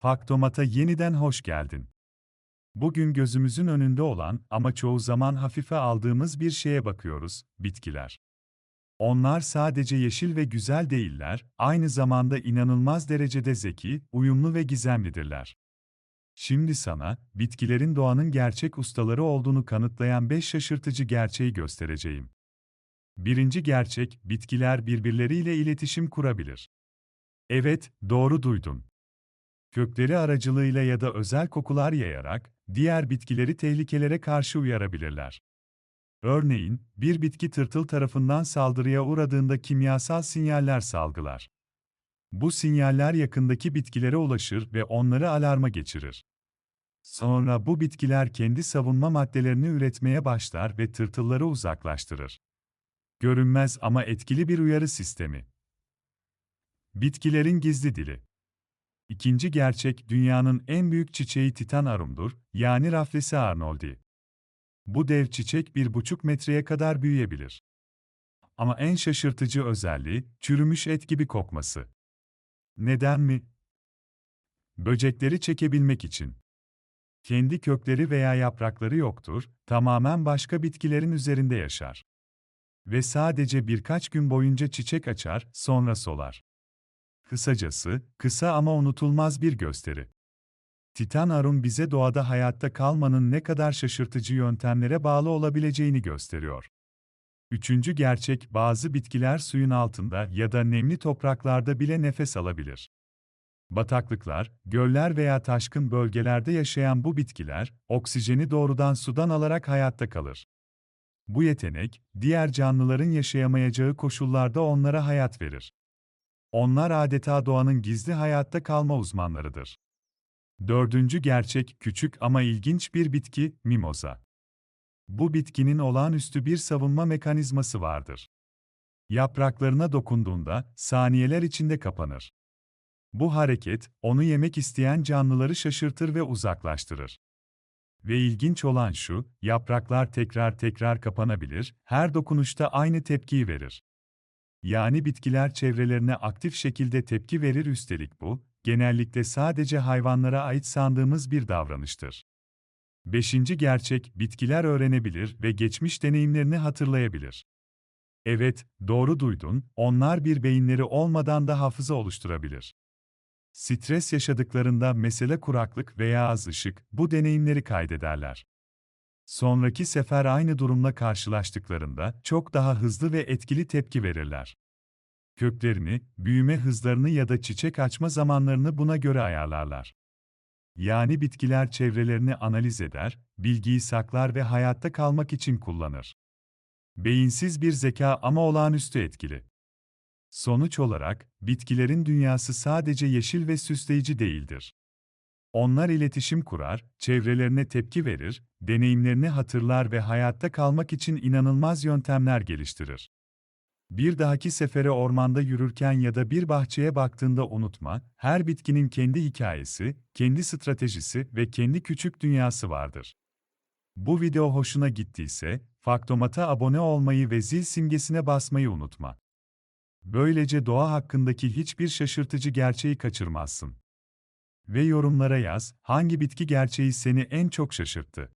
Faktomat'a yeniden hoş geldin. Bugün gözümüzün önünde olan ama çoğu zaman hafife aldığımız bir şeye bakıyoruz, bitkiler. Onlar sadece yeşil ve güzel değiller, aynı zamanda inanılmaz derecede zeki, uyumlu ve gizemlidirler. Şimdi sana, bitkilerin doğanın gerçek ustaları olduğunu kanıtlayan 5 şaşırtıcı gerçeği göstereceğim. Birinci gerçek, bitkiler birbirleriyle iletişim kurabilir. Evet, doğru duydun. Kökleri aracılığıyla ya da özel kokular yayarak, diğer bitkileri tehlikelere karşı uyarabilirler. Örneğin, bir bitki tırtıl tarafından saldırıya uğradığında kimyasal sinyaller salgılar. Bu sinyaller yakındaki bitkilere ulaşır ve onları alarma geçirir. Sonra bu bitkiler kendi savunma maddelerini üretmeye başlar ve tırtılları uzaklaştırır. Görünmez ama etkili bir uyarı sistemi. Bitkilerin gizli dili. İkinci gerçek dünyanın en büyük çiçeği Titan arumdur, yani Rafflesia arnoldi. Bu dev çiçek bir buçuk metreye kadar büyüyebilir. Ama en şaşırtıcı özelliği, çürümüş et gibi kokması. Neden mi? Böcekleri çekebilmek için. Kendi kökleri veya yaprakları yoktur, tamamen başka bitkilerin üzerinde yaşar. Ve sadece birkaç gün boyunca çiçek açar, sonra solar. Kısacası, kısa ama unutulmaz bir gösteri. Titan Arum bize doğada hayatta kalmanın ne kadar şaşırtıcı yöntemlere bağlı olabileceğini gösteriyor. Üçüncü gerçek, bazı bitkiler suyun altında ya da nemli topraklarda bile nefes alabilir. Bataklıklar, göller veya taşkın bölgelerde yaşayan bu bitkiler, oksijeni doğrudan sudan alarak hayatta kalır. Bu yetenek, diğer canlıların yaşayamayacağı koşullarda onlara hayat verir. Onlar adeta doğanın gizli hayatta kalma uzmanlarıdır. Dördüncü gerçek, küçük ama ilginç bir bitki, mimoza. Bu bitkinin olağanüstü bir savunma mekanizması vardır. Yapraklarına dokunduğunda, saniyeler içinde kapanır. Bu hareket, onu yemek isteyen canlıları şaşırtır ve uzaklaştırır. Ve ilginç olan şu, yapraklar tekrar tekrar kapanabilir, her dokunuşta aynı tepkiyi verir. Yani bitkiler çevrelerine aktif şekilde tepki verir üstelik bu, genellikle sadece hayvanlara ait sandığımız bir davranıştır. Beşinci gerçek, bitkiler öğrenebilir ve geçmiş deneyimlerini hatırlayabilir. Evet, doğru duydun, onlar bir beyinleri olmadan da hafıza oluşturabilir. Stres yaşadıklarında mesele kuraklık veya az ışık, bu deneyimleri kaydederler. Sonraki sefer aynı durumla karşılaştıklarında çok daha hızlı ve etkili tepki verirler. Köklerini, büyüme hızlarını ya da çiçek açma zamanlarını buna göre ayarlarlar. Yani bitkiler çevrelerini analiz eder, bilgiyi saklar ve hayatta kalmak için kullanır. Beyinsiz bir zeka ama olağanüstü etkili. Sonuç olarak, bitkilerin dünyası sadece yeşil ve süsleyici değildir. Onlar iletişim kurar, çevrelerine tepki verir, deneyimlerini hatırlar ve hayatta kalmak için inanılmaz yöntemler geliştirir. Bir dahaki sefere ormanda yürürken ya da bir bahçeye baktığında unutma, her bitkinin kendi hikayesi, kendi stratejisi ve kendi küçük dünyası vardır. Bu video hoşuna gittiyse, Faktomat'a abone olmayı ve zil simgesine basmayı unutma. Böylece doğa hakkındaki hiçbir şaşırtıcı gerçeği kaçırmazsın. Ve yorumlara yaz, hangi bitki gerçeği seni en çok şaşırttı?